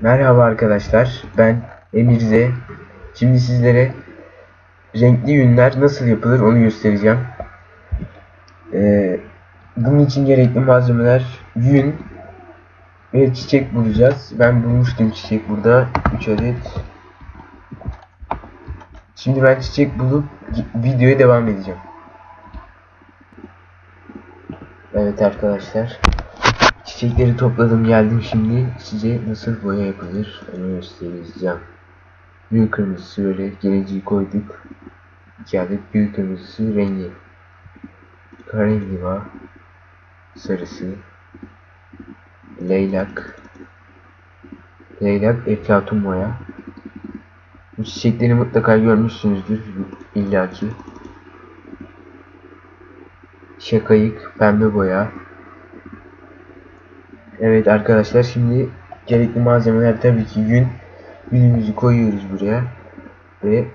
Merhaba arkadaşlar, ben Emirze. Şimdi sizlere renkli yünler nasıl yapılır onu göstereceğim. Ee, bunun için gerekli malzemeler yün ve çiçek bulacağız. Ben bulmuştum çiçek burada 3 adet. Şimdi ben çiçek bulup videoya devam edeceğim. Evet arkadaşlar. Çiçekleri topladım geldim şimdi size nasıl boya yapılır onu göstereceğim. Gül kırmızısı böyle geleceği koyduk. İki adet gül kırmızısı rengi. Karendiva sarısı. Leylak. Leylak eflatun boya. Bu çiçekleri mutlaka görmüşsünüzdür illaki. Şakayık pembe boya. Evet arkadaşlar şimdi gerekli malzemeler tabii ki yün. Yünümüzü koyuyoruz buraya ve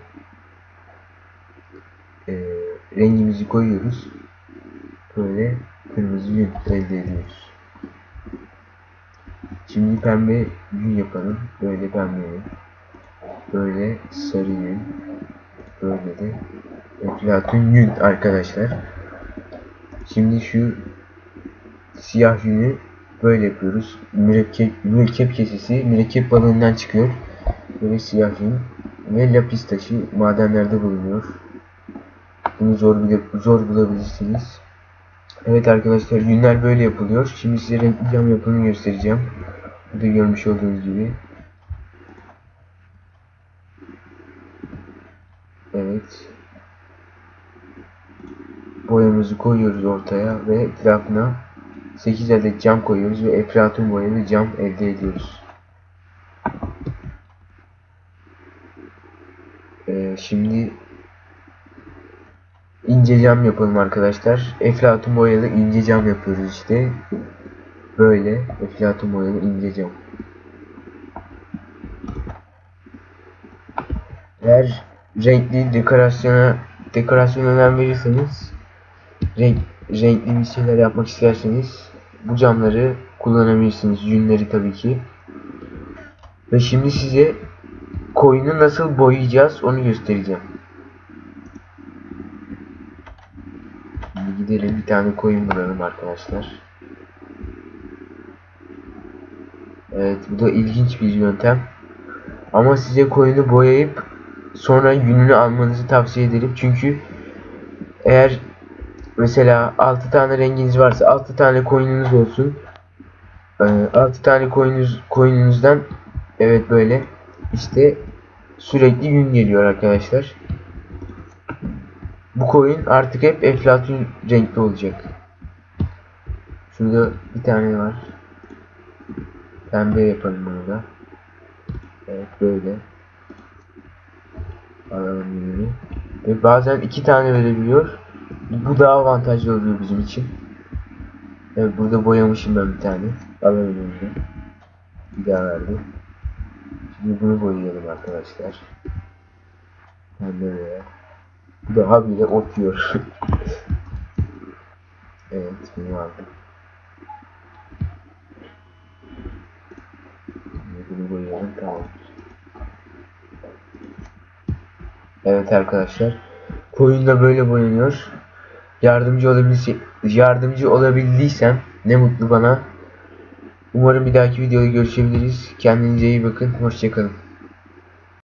e, rengimizi koyuyoruz. Böyle kırmızı yün elde ediyoruz. Şimdi pembe yün yapalım. Böyle pembe yün. Böyle sarı yün. Böyle de eflatun yün arkadaşlar. Şimdi şu siyah yünü böyle yapıyoruz. Mürekkep, mürekkep kesesi mürekkep balığından çıkıyor. Böyle siyah yün ve lapis taşı madenlerde bulunuyor. Bunu zor bile, zor bulabilirsiniz. Evet arkadaşlar yünler böyle yapılıyor. Şimdi size renkli cam yapımını göstereceğim. Burada görmüş olduğunuz gibi. Evet. Boyamızı koyuyoruz ortaya ve etrafına 8 adet cam koyuyoruz ve eflatun boyalı cam elde ediyoruz. Ee, şimdi ince cam yapalım arkadaşlar. Eflatun boyalı ince cam yapıyoruz işte. Böyle eflatun boyalı ince cam. Eğer renkli dekorasyona dekorasyon önem verirseniz renk renkli bir şeyler yapmak isterseniz bu camları kullanabilirsiniz. Yünleri tabii ki. Ve şimdi size koyunu nasıl boyayacağız onu göstereceğim. Şimdi gidelim bir tane koyun bulalım arkadaşlar. Evet bu da ilginç bir yöntem. Ama size koyunu boyayıp sonra yününü almanızı tavsiye ederim. Çünkü eğer mesela 6 tane renginiz varsa 6 tane coin'iniz olsun. 6 tane coin'iniz coin'inizden evet böyle işte sürekli yün geliyor arkadaşlar. Bu coin artık hep eflatun renkli olacak. Şurada bir tane var. Pembe yapalım bunu da. Evet böyle. Alalım yününü. Ve bazen iki tane verebiliyor. Bu daha avantajlı oluyor bizim için. Evet burada boyamışım ben bir tane. Alalım onu Bir daha verdim. Şimdi bunu boyayalım arkadaşlar. Ben böyle. Daha bile otuyor. evet bunu aldım. Bunu boyayalım tamam. Evet arkadaşlar. Koyun da böyle boyanıyor. Yardımcı olabilse yardımcı olabildiysem ne mutlu bana. Umarım bir dahaki videoda görüşebiliriz. Kendinize iyi bakın. Hoşçakalın.